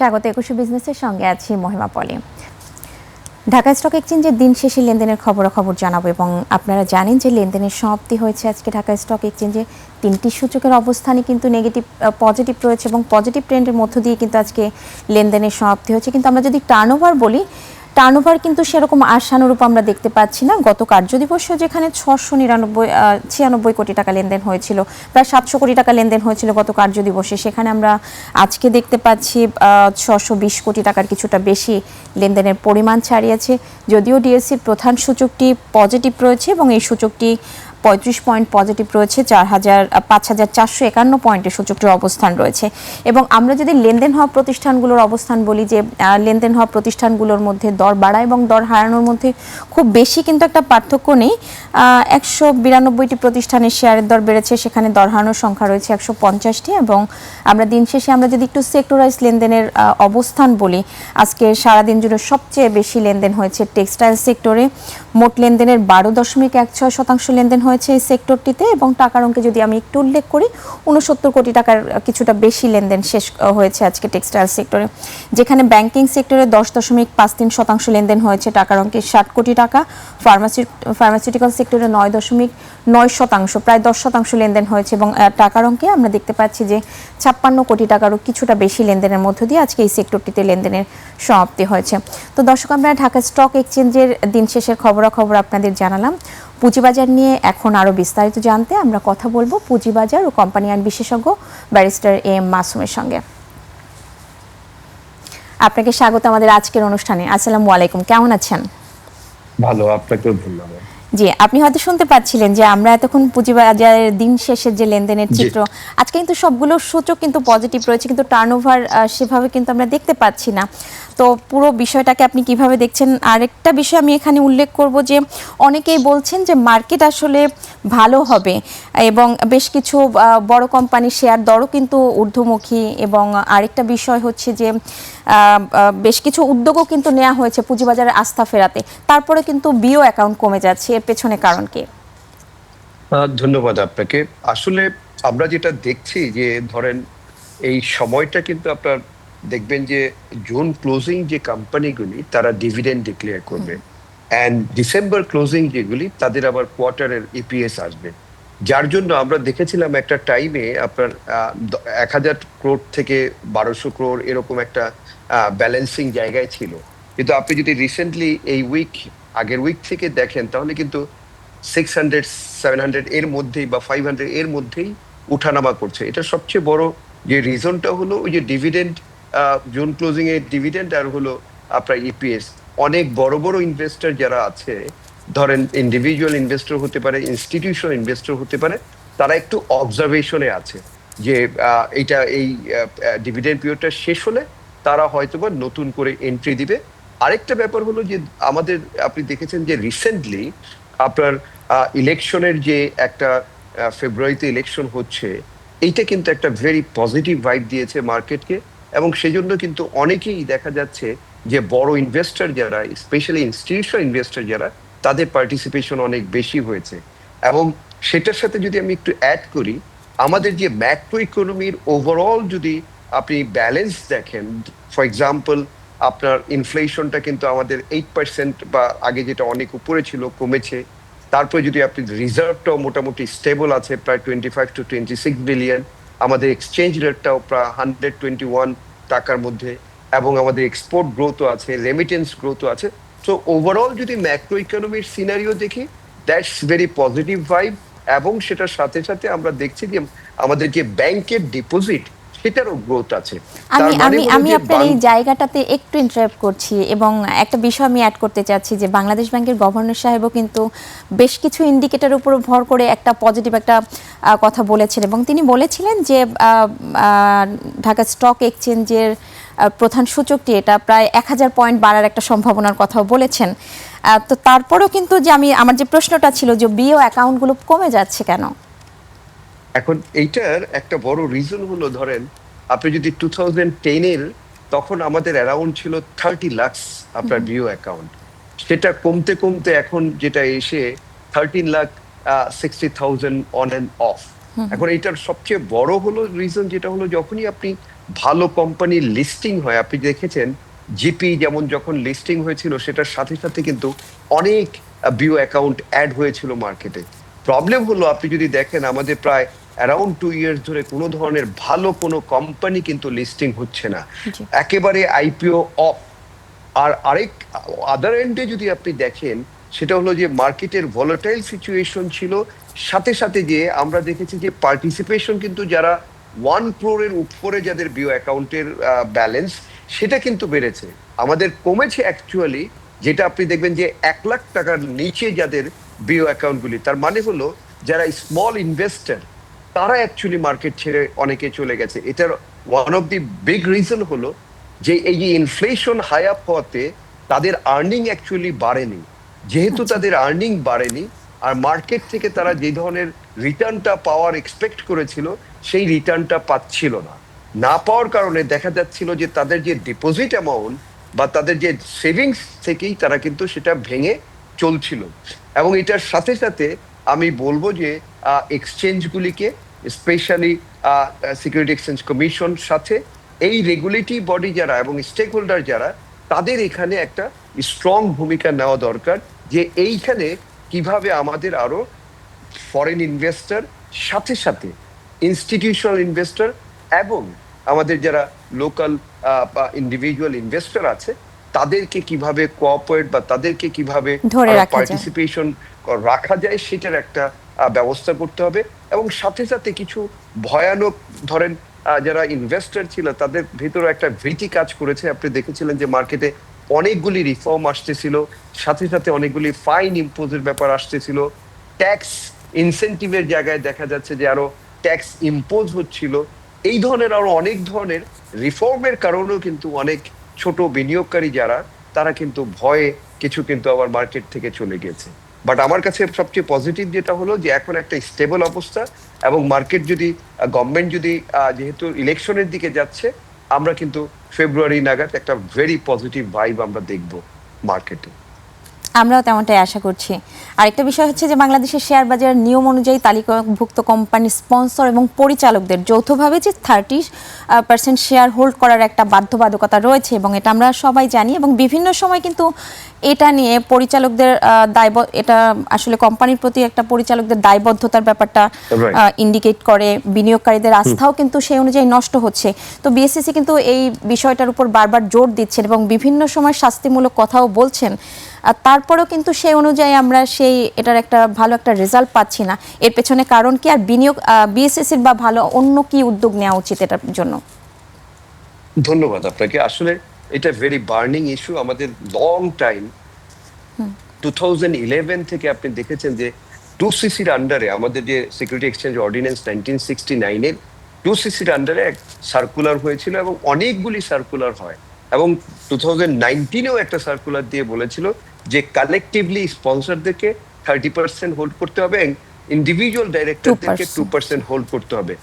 স্বাগত একুশে বিজনেসের সঙ্গে আছি মহিমা পলি। ঢাকা স্টক এক্সচেঞ্জের দিন শেষে লেনদেনের খবর খবর জানাব এবং আপনারা জানেন যে লেনদেনের সমাপ্তি হয়েছে আজকে ঢাকা স্টক এক্সচেঞ্জে। তিনটি সূচকের অবস্থানে কিন্তু নেগেটিভ পজিটিভ রয়েছে এবং পজিটিভ ট্রেন্ডের মধ্য দিয়ে কিন্তু আজকে লেনদেনের সমাপ্তি হয়েছে। কিন্তু আমরা যদি টার্নওভার বলি টার্নওভার কিন্তু সেরকম আশানুরূপ আমরা দেখতে পাচ্ছি না। গত কার্যদিবসেও যেখানে ছশো নিরানব্বই ছিয়ানব্বই কোটি টাকা লেনদেন হয়েছিল, প্রায় সাতশো কোটি টাকা লেনদেন হয়েছিল গত কার্যদিবসে। সেখানে আমরা আজকে দেখতে পাচ্ছি ছশো বিশ কোটি টাকার কিছুটা বেশি লেনদেনের পরিমাণ ছাড়িয়েছে। যদিও ডিএসসির প্রধান সূচকটি পজিটিভ রয়েছে এবং এই সূচকটি পঁয়ত্রিশ পয়েন্ট পজিটিভ রয়েছে, চার হাজার পাঁচ হাজার চারশো একান্ন পয়েন্টে সূচকটির অবস্থান রয়েছে। এবং আমরা যদি লেনদেন হওয়া প্রতিষ্ঠানগুলোর অবস্থান বলি যে লেনদেন হওয়া প্রতিষ্ঠানগুলোর মধ্যে দর বাড়া এবং দর হারানোর মধ্যে খুব বেশি কিন্তু একটা পার্থক্য নেই। একশো বিরানব্বইটি প্রতিষ্ঠানের শেয়ারের দর বেড়েছে, সেখানে দর হারানোর সংখ্যা রয়েছে একশো পঞ্চাশটি এবং আমরা দিন শেষে আমরা যদি একটু সেক্টরাইজ লেনদেনের অবস্থান বলি, আজকে সারাদিন জুড়ে সবচেয়ে বেশি লেনদেন হয়েছে টেক্সটাইল সেক্টরে। মোট লেনদেনের বারো দশমিক এক ছয় শতাংশ লেনদেন হয়েছে এই সেক্টরটিতে এবং টাকার অঙ্কে যদি আমি একটু উল্লেখ করি উনসত্তর কোটি টাকার কিছুটা বেশি লেনদেন শেষ হয়েছে আজকে টেক্সটাইল সেক্টরে, যেখানে ব্যাংকিং সেক্টরে দশ দশমিক পাঁচ তিন শতাংশ লেনদেন হয়েছে টাকার অঙ্কে ষাট কোটি টাকা ফার্মাসি ফার্মাসিউটিক্যাল সেক্টরে নয় দশমিক নয় শতাংশ, প্রায় দশ শতাংশ লেনদেন হয়েছে এবং টাকার অঙ্কে আমরা দেখতে পাচ্ছি যে ছাপ্পান্ন কোটি টাকারও কিছুটা বেশি লেনদেনের মধ্য দিয়ে আজকে এই সেক্টরটিতে লেনদেনের সমাপ্তি হয়েছে। তো দর্শক, আমরা ঢাকা স্টক এক্সচেঞ্জের দিন শেষের খবরাখবর আপনাদের জানালাম। পুঁজিবাজার নিয়ে এখন আরও বিস্তারিত জানতে আমরা কথা বলব পুঁজিবাজার ও কোম্পানি আইন বিশেষজ্ঞ ব্যারিস্টার এম মাসুমের সঙ্গে। আপনাকে স্বাগত আমাদের আজকের অনুষ্ঠানে। আসসালামু আলাইকুম কেমন আছেন? ভালো আপনাকেও ধন্যবাদ। জি আপনি হয়তো শুনতে পাচ্ছিলেন যে আমরা এতক্ষণ পুঁজিবাজারের দিন শেষের যে লেনদেনের চিত্র আজকে কিন্তু সবগুলো সূচক কিন্তু পজিটিভ রয়েছে কিন্তু টার্নওভার সেভাবে কিন্তু আমরা দেখতে পাচ্ছি না। তো পুরো বিষয়টাকে আপনি কীভাবে দেখছেন? আরেকটা বিষয় আমি এখানে উল্লেখ করব যে অনেকেই বলছেন যে মার্কেট আসলে ভালো হবে এবং বেশ কিছু বড় কোম্পানির শেয়ার দরও কিন্তু ঊর্ধ্বমুখী এবং আরেকটা বিষয় হচ্ছে যে বেশ কিছু উদ্যোগও কিন্তু নেওয়া হয়েছে পুঁজিবাজারে আস্থা ফেরাতে। তারপরে কিন্তু বিও অ্যাকাউন্ট কমে যাচ্ছে। এর পেছনে কারণ কি? ধন্যবাদ আপনাকে। আসলে আমরা যেটা দেখছি যে, ধরেন এই সময়টা কিন্তু আপনার দেখবেন যে জুন ক্লোজিং যে কোম্পানিগুলি তারা ডিভিডেন্ড ডিক্লেয়ার করবে। অ্যান্ড ডিসেম্বর ক্লোজিং যেগুলি তাদের আবার কোয়ার্টারের ইপিএস আসবে। যার জন্য আমরা দেখেছিলাম একটা টাইমে আপনার এক হাজার ক্রোড থেকে বারোশো ক্রোড এরকম একটা ব্যালেন্সিং জায়গায় ছিল। কিন্তু আপনি যদি রিসেন্টলি এই উইক আগের উইক থেকে দেখেন তাহলে কিন্তু সিক্স হান্ড্রেড সেভেন হান্ড্রেড এর মধ্যেই বা ফাইভ হান্ড্রেড এর মধ্যেই উঠানামা করছে। এটা সবচেয়ে বড় যে রিজনটা হলো ওই যে ডিভিডেন্ড জুন ক্লোজিং এর ডিভিডেন্ড আর হলো আপনার ইপিএস অনেক বড় বড় ইনভেস্টর যারা আছে, ধরেন ইন্ডিভিজুয়াল ইনভেস্টর হতে পারে ইনস্টিটিউশনাল ইনভেস্টর হতে পারে, তারা একটু অবজারভেশনে আছে যে এইটা এই ডিভিডেন্ড পিরিয়ডটা শেষ হলে তারা হয়তোবা নতুন করে এন্ট্রি দিবে। আরেকটা ব্যাপার হলো যে, আমাদের আপনি দেখেছেন যে রিসেন্টলি আপনার ইলেকশনের যে একটা ফেব্রুয়ারিতে ইলেকশন হচ্ছে, এইটা কিন্তু একটা ভেরি পজিটিভ ভাইব দিয়েছে মার্কেটকে এবং সেজন্য কিন্তু অনেকেই দেখা যাচ্ছে যে বড় ইনভেস্টর যারা স্পেশালি ইনস্টিটিউশনাল ইনভেস্টর যারা, তাদের পার্টিসিপেশন অনেক বেশি হয়েছে। এবং সেটার সাথে যদি আমি একটু অ্যাড করি, আমাদের যে ম্যাক্রো ইকোনমির ওভারঅল যদি আপনি ব্যালেন্স দেখেন ফর এক্সাম্পল আপনার ইনফ্লেশনটা কিন্তু আমাদের এইট পার্সেন্ট বা আগে যেটা অনেক উপরে ছিল, কমেছে। তারপরে যদি আপনি রিজার্ভটাও মোটামুটি স্টেবল আছে, প্রায় twenty five to twenty six billion আমাদের এক্সচেঞ্জ রেটটাও প্রায় হান্ড্রেড টোয়েন্টি ওয়ান টাকার মধ্যে এবং আমাদের এক্সপোর্ট গ্রোথও আছে রেমিটেন্স গ্রোথও আছে। সো ওভারঅল যদি ম্যাক্রো ইকোনমির সিনারিও দেখি দ্যাটস ভেরি পজিটিভ ভাইব এবং সেটার সাথে সাথে আমরা দেখছি যে আমাদের যে ব্যাংকের ডিপোজিট সেটারও গ্রোথ আছে। আমি মানে আমি আমি আপনার এই জায়গাটাতে একটু ইন্টারাপ্ট করছি এবং একটা বিষয় আমি অ্যাড করতে চাচ্ছি যে বাংলাদেশ ব্যাংকের গভর্নর সাহেবও কিন্তু বেশ কিছু ইন্ডিকেটর উপর ভর করে একটা পজিটিভ একটা কথা বলেছেন এবং তিনি বলেছিলেন যে ঢাকা স্টক এক্সচেঞ্জের প্রধান সূচকটি এটা প্রায় এক হাজার পয়েন্ট বাড়ার একটা সম্ভাবনার কথাও বলেছেন। তো তারপরেও কিন্তু যে আমি আমার যে প্রশ্নটা ছিল যে বিও অ্যাকাউন্টগুলো কমে যাচ্ছে কেন? এখন এইটার একটা বড় রিজন হলো ধরেন আপনি যদি টু থাউজেন্ড টেনের তখন আমাদের অ্যারাউন্ড ছিল থার্টি লাক্স আপনার বিও অ্যাকাউন্ট সেটা কমতে কমতে এখন যেটা এসে thirteen lakh sixty thousand on and off এখন এইটার সবচেয়ে বড় হলো রিজন যেটা হলো যখনই আপনি ভালো কোম্পানির লিস্টিং হয় আপনি দেখেছেন জিপি যেমন যখন লিস্টিং হয়েছিল সেটার সাথে সাথে কিন্তু অনেক বিও অ্যাকাউন্ট অ্যাড হয়েছিল মার্কেটে প্রবলেম হলো আপনি যদি দেখেন আমাদের প্রায় অ্যারাউন্ড টু ইয়ার্স ধরে কোনো ধরনের ভালো কোনো কোম্পানি কিন্তু লিস্টিং হচ্ছে না। একেবারে আইপিও অফ আর আরেক আদার এন্ডে যদি আপনি দেখেন সেটা হলো যে মার্কেটের ভলাটাইল সিচুয়েশন ছিল। সাথে সাথে যে আমরা দেখেছি যে পার্টিসিপেশন কিন্তু যারা ওয়ান ক্রোরের উপরে যাদের বিও অ্যাকাউন্টের ব্যালেন্স সেটা কিন্তু বেড়েছে। আমাদের কমেছে অ্যাকচুয়ালি যেটা আপনি দেখবেন যে এক লাখ টাকার নিচে যাদের বিও অ্যাকাউন্টগুলি তার মানে হলো যারা স্মল ইনভেস্টর তারা অ্যাকচুয়ালি মার্কেট ছেড়ে অনেকে চলে গেছে। এটার one of the big reason হলো যে এই যে ইনফ্লেশন হাই আপ হওয়াতে তাদের আর্নিং অ্যাকচুয়ালি বাড়েনি। যেহেতু তাদের আর্নিং বাড়েনি আর মার্কেট থেকে তারা যে ধরনের রিটার্নটা পাওয়ার এক্সপেক্ট করেছিল সেই রিটার্নটা পাচ্ছিল না। না পাওয়ার কারণে দেখা যাচ্ছিল যে তাদের যে ডিপোজিট অ্যামাউন্ট বা তাদের যে সেভিংস থেকেই তারা কিন্তু সেটা ভেঙে চলছিল। এবং এটার সাথে সাথে আমি বলব যে এক্সচেঞ্জগুলিকে স্পেশালি সিকিউরিটি এক্সচেঞ্জ কমিশন সাথে, এই রেগুলেটরি বডি যারা এবং স্টেক হোল্ডার যারা, তাদের এখানে একটা স্ট্রং ভূমিকা নেওয়া দরকার যে, এইখানে কীভাবে আমাদের আরও ফরেন ইনভেস্টর সাথে সাথে ইনস্টিটিউশনাল ইনভেস্টর এবং আমাদের যারা লোকাল বা ইন্ডিভিজুয়াল ইনভেস্টর আছে তাদেরকে কীভাবে কোঅপারেট বা তাদেরকে কীভাবে। পার্টিসিপেশন রাখা যায়। সেটার একটা ব্যবস্থা করতে হবে। এবং সাথে সাথে কিছু ভয়ানক ধরেন যারা ইনভেস্টর ছিল তাদের ভিতরে একটা ভীতি কাজ করেছে। আপনি দেখেছিলেন যে মার্কেটে অনেকগুলি রিফর্ম আসতেছিল সাথে সাথে অনেকগুলি ফাইন ইম্পোজের ব্যাপার আসতেছিল। ট্যাক্স ইনসেন্টিভের জায়গায় দেখা যাচ্ছে যে আরও ট্যাক্স ইম্পোজ হচ্ছিল। এই ধরনের আরও অনেক ধরনের রিফর্মের কারণেও কিন্তু অনেক ছোট বিনিয়োগকারী যারা, তারা কিন্তু ভয়ে কিছু কিন্তু আবার মার্কেট থেকে চলে গেছে বাট আমার কাছে সবচেয়ে পজিটিভ যেটা হলো যে, এখন একটা স্টেবল অবস্থা এবং মার্কেট যদি গভর্নমেন্ট যদি যেহেতু ইলেকশনের দিকে যাচ্ছে, আমরা কিন্তু ফেব্রুয়ারি নাগাদ একটা ভেরি পজিটিভ ভাইব আমরা দেখব মার্কেটে আমরাও তেমনটাই আশা করছি। আরেকটা বিষয় হচ্ছে যে বাংলাদেশের শেয়ার বাজার নিয়ম অনুযায়ী তালিকাভুক্ত কোম্পানি স্পন্সর এবং পরিচালকদের যৌথভাবে যে থার্টি পার্সেন্ট শেয়ার হোল্ড করার একটা বাধ্যবাধকতা রয়েছে এবং এটা আমরা সবাই জানি এবং বিভিন্ন সময় কিন্তু এটা নিয়ে পরিচালকদের দায়ব এটা আসলে কোম্পানির প্রতি একটা পরিচালকদের দায়বদ্ধতার ব্যাপারটা ইন্ডিকেট করে বিনিয়োগকারীদের আস্থাও কিন্তু সেই অনুযায়ী নষ্ট হচ্ছে। তো বিএসসিসি কিন্তু এই বিষয়টার উপর বারবার জোর দিচ্ছেন এবং বিভিন্ন সময় শাস্তিমূলক কথাও বলছেন। আর তারপরেও কিন্তু সেই অনুযায়ী আমরা সেই এটার একটা ভালো একটা রেজাল্ট পাচ্ছি না। এর পেছনে কারণ কি? আর বিনিয়োগ বিএসসিসির বা ভালো অন্য কি উদ্যোগ নেওয়া উচিত এটার জন্য? ধন্যবাদ আপনাকে। আসলে এটা ভেরি বার্নিং ইস্যু আমাদের long time two thousand eleven থেকে আপনি দেখেছেন যে টু সিসির আন্ডারে আমাদের যে security exchange ordinance nineteen sixty নাইনের টু সিসির আন্ডারে এক সার্কুলার হয়েছিল এবং অনেকগুলি সার্কুলার হয়। এবং টু থাউজেন্ড নাইনটিনেও একটা সার্কুলার দিয়ে বলেছিল যে কালেকটিভলি স্পন্সরদেরকে থার্টি পার্সেন্ট হোল্ড করতে হবে ইন্ডিভিজুয়াল ডাইরেক্টরদেরকে টু পার্সেন্ট হোল্ড করতে হবে।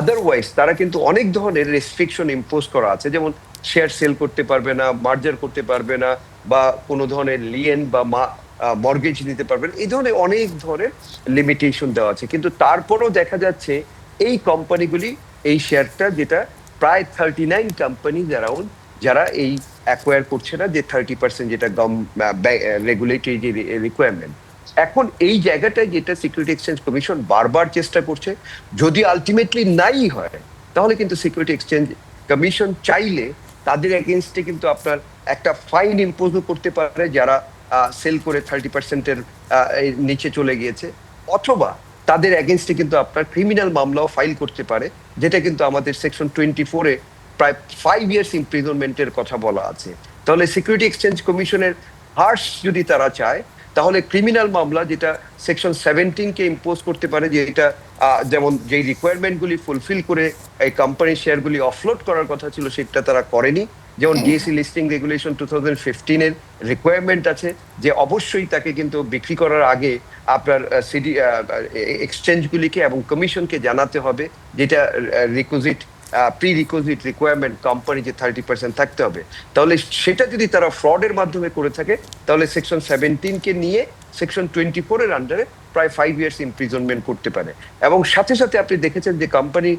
আদারওয়াইজ তারা কিন্তু অনেক ধরনের রেস্ট্রিকশন ইম্পোজ করা আছে। যেমন শেয়ার সেল করতে পারবে না মার্জার করতে পারবে না বা কোনো ধরনের লিয়েন বা মর্গেজ নিতে পারবে না। এই ধরনের অনেক ধরনের লিমিটেশন দেওয়া আছে। কিন্তু তারপরও দেখা যাচ্ছে এই কোম্পানিগুলি এই শেয়ারটা যেটা প্রায় থার্টি নাইন কোম্পানি অ্যারাউন্ড যারা এই অ্যাকোয়ার করছে না যে থার্টি পার্সেন্ট যেটা গম রেগুলেটরি যে রিকোয়ারমেন্ট এখন এই জায়গাটায় যেটা সিকিউরিটি এক্সচেঞ্জ কমিশন বারবার চেষ্টা করছে, যদি আলটিমেটলি নাই হয়, তাহলে কিন্তু সিকিউরিটি এক্সচেঞ্জ কমিশন চাইলে তাদের এগেনস্টে কিন্তু আপনার একটা ফাইন ইম্পোজও করতে পারে যারা সেল করে থার্টি পার্সেন্টের নিচে চলে গিয়েছে। অথবা তাদের এগেনস্টে কিন্তু আপনার ক্রিমিনাল মামলাও ফাইল করতে পারে, যেটা কিন্তু আমাদের সেকশন টোয়েন্টি ফোরে প্রায় ফাইভ ইয়ার্স ইমপ্রিজনমেন্টের কথা বলা আছে। তাহলে সিকিউরিটি এক্সচেঞ্জ কমিশনের হার্স যদি তারা চায় তাহলে ক্রিমিনাল মামলা যেটা সেকশন সেভেন্টিনকে ইম্পোজ করতে পারে যে এটা যেমন যেই রিকোয়ারমেন্টগুলি ফুলফিল করে এই কোম্পানির শেয়ারগুলি অফলোড করার কথা ছিল সেটা তারা করেনি। যেমন DSC listing regulation two thousand ফিফটিনের requirement আছে যে অবশ্যই তাকে কিন্তু বিক্রি করার আগে আপনার সিডি এক্সচেঞ্জগুলিকে এবং কমিশনকে জানাতে হবে যেটা requisite pre requisite requirement company যে থার্টি পার্সেন্ট থাকতে হবে। তাহলে সেটা যদি তারা ফ্রডের মাধ্যমে করে থাকে, তাহলে সেকশন সেভেন্টিনকে নিয়ে সেকশন টোয়েন্টি ফোর এর আন্ডারে প্রায় ফাইভ ইয়ার্স ইমপ্রিজনমেন্ট করতে পারে। এবং সাথে সাথে আপনি দেখেছেন যে কোম্পানি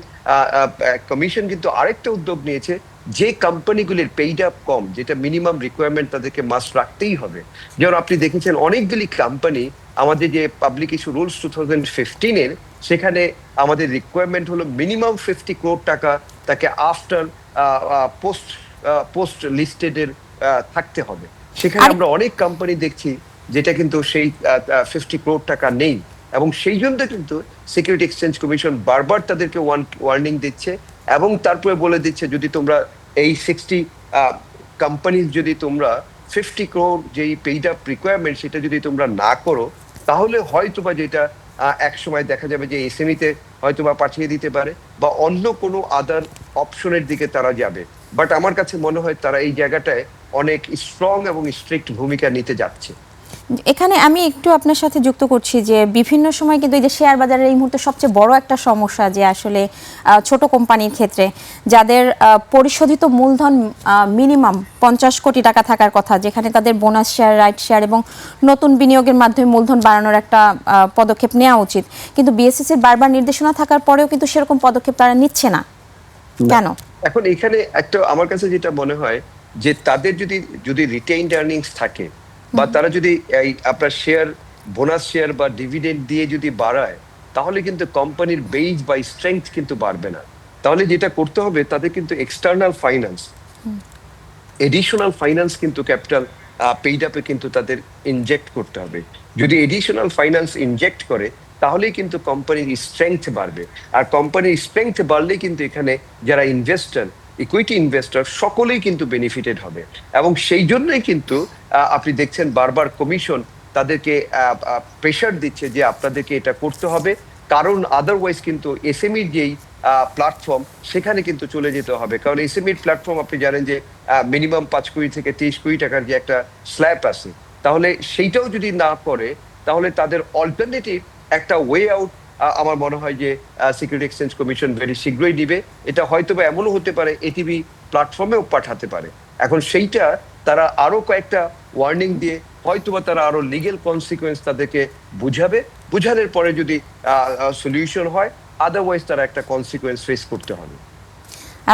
কমিশন কিন্তু আরেকটা উদ্যোগ নিয়েছে, যে কোম্পানিগুলির পেইড আপ কম, যেটা মিনিমাম রিকোয়ারমেন্ট তাদেরকে মাস্ট রাখতেই হবে। যেমন আপনি দেখেছেন অনেকগুলি কোম্পানি আমাদের যে public issue rules two thousand ফিফটিনের সেখানে আমাদের রিকোয়ারমেন্ট হলো মিনিমাম ফিফটি ক্রোড টাকা তাকে আফটার পোস্ট পোস্ট লিস্টেডের থাকতে হবে। সেখানে আমরা অনেক কোম্পানি দেখছি যেটা কিন্তু সেই ফিফটি ক্রোড টাকা নেই। এবং সেই জন্য কিন্তু সিকিউরিটি এক্সচেঞ্জ কমিশন বারবার তাদেরকে ওয়ার্নিং দিচ্ছে এবং তারপরে বলে দিচ্ছে যদি তোমরা এই সিক্সটি কোম্পানি যদি তোমরা ফিফটি ক্রোড যেই পেইড আপ রিকোয়ারমেন্ট সেটা যদি তোমরা না করো তাহলে হয়তো বা যেটা এক সময় দেখা যাবে যে এসএমইতে হয়তো বা পাঠিয়ে দিতে পারে বা অন্য কোনো আদার অপশনের দিকে তারা যাবে। বাট আমার কাছে মনে হয় তারা এই জায়গাটায় অনেক স্ট্রং এবং স্ট্রিক্ট ভূমিকা নিতে যাচ্ছে। এখানে আমি একটু আপনার সাথে যুক্ত করছি যে বিভিন্ন সময় কিন্তু এই যে শেয়ার বাজারের এই মুহূর্তে সবচেয়ে বড় একটা সমস্যা যে আসলে ছোট কোম্পানির ক্ষেত্রে যাদের পরিশোধিত মূলধন মিনিমাম পঞ্চাশ কোটি টাকা থাকার কথা যেখানে তাদের বোনাস শেয়ার রাইট শেয়ার এবং নতুন বিনিয়োগের মাধ্যমে মূলধন বাড়ানোর একটা পদক্ষেপ নেওয়া উচিত। কিন্তু বিএসসিসির বারবার নির্দেশনা থাকার পরেও কিন্তু সেরকম পদক্ষেপ তারা নিচ্ছে না। কেন? এখন এখানে একটা আমার কাছে যেটা মনে হয় যে তাদের যদি যদি রিটেইনড আর্নিংস থাকে বা তারা যদি এই আপনার শেয়ার বোনাস শেয়ার বা ডিভিডেন্ড দিয়ে যদি বাড়ায়, তাহলে কিন্তু কোম্পানির বেইজ বা স্ট্রেংথ কিন্তু বাড়বে না। তাহলে যেটা করতে হবে তাদের কিন্তু এক্সটার্নাল ফাইন্যান্স এডিশনাল ফাইন্যান্স কিন্তু ক্যাপিটাল পেইড আপে কিন্তু তাদের ইনজেক্ট করতে হবে। যদি এডিশনাল ফাইন্যান্স ইনজেক্ট করে, তাহলেই কিন্তু কোম্পানির স্ট্রেংথ বাড়বে। আর কোম্পানির স্ট্রেংথ বাড়লেই কিন্তু এখানে যারা ইনভেস্টর ইকুইটি ইনভেস্টর সকলেই কিন্তু বেনিফিটেড হবে। এবং সেই জন্যই কিন্তু আপনি দেখছেন বারবার কমিশন তাদেরকে প্রেশার দিচ্ছে যে আপনাদেরকে এটা করতে হবে। কারণ আদারওয়াইজ কিন্তু এসএমইর যেই প্ল্যাটফর্ম সেখানে কিন্তু চলে যেতে হবে। কারণ এসএমইর প্ল্যাটফর্ম আপনি জানেন যে মিনিমাম পাঁচ কোটি থেকে তেইশ কোটি টাকার যে একটা স্ল্যাব আছে, তাহলে সেইটাও যদি না করে, তাহলে তাদের অল্টারনেটিভ একটা ওয়ে আউট আমার মনে হয় যে সিকিউরিটি এক্সচেঞ্জ কমিশন ভেরি শীঘ্রই দিবে। এটা হয়তো বা এমনও হতে পারে এটিভি প্ল্যাটফর্মেও পাঠাতে পারে। এখন সেইটা তারা আরও কয়েকটা ওয়ার্নিং দিয়ে হয়তোবা তারা আরও লিগেল কনসিকুয়েন্স তাদেরকে বুঝাবে। বুঝানোর পরে যদি সলিউশন হয় আদারওয়াইজ তারা একটা কনসিকুয়েন্স ফেস করতে হবে।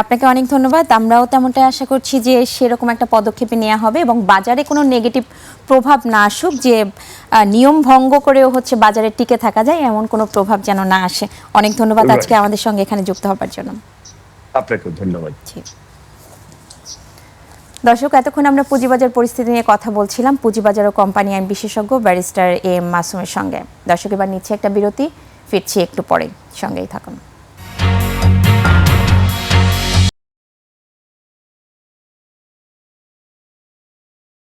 আপনাকে অনেক ধন্যবাদ। আমরাও তেমনটাই আশা করছি যে সেরকম একটা পদক্ষেপ নেওয়া হবে এবং বাজারে কোনো নেগেটিভ প্রভাব না আসুক যে নিয়ম ভঙ্গ করেও হচ্ছে বাজারে টিকে থাকা যায় এমন কোনো প্রভাব যেন না আসে। অনেক ধন্যবাদ আজকে আমাদের সঙ্গে এখানে যুক্ত হবার জন্য। আপনাকেও ধন্যবাদ। দর্শক, এতক্ষণ আমরা পুঁজিবাজার পরিস্থিতি নিয়ে কথা বলছিলাম। পুঁজিবাজার ও কোম্পানি আইন বিশেষজ্ঞ ব্যারিস্টার এম মাসুমের সঙ্গে। দর্শক, এবার নিচ্ছে একটা বিরতি, ফিরছি একটু পরে সঙ্গেই থাকুন।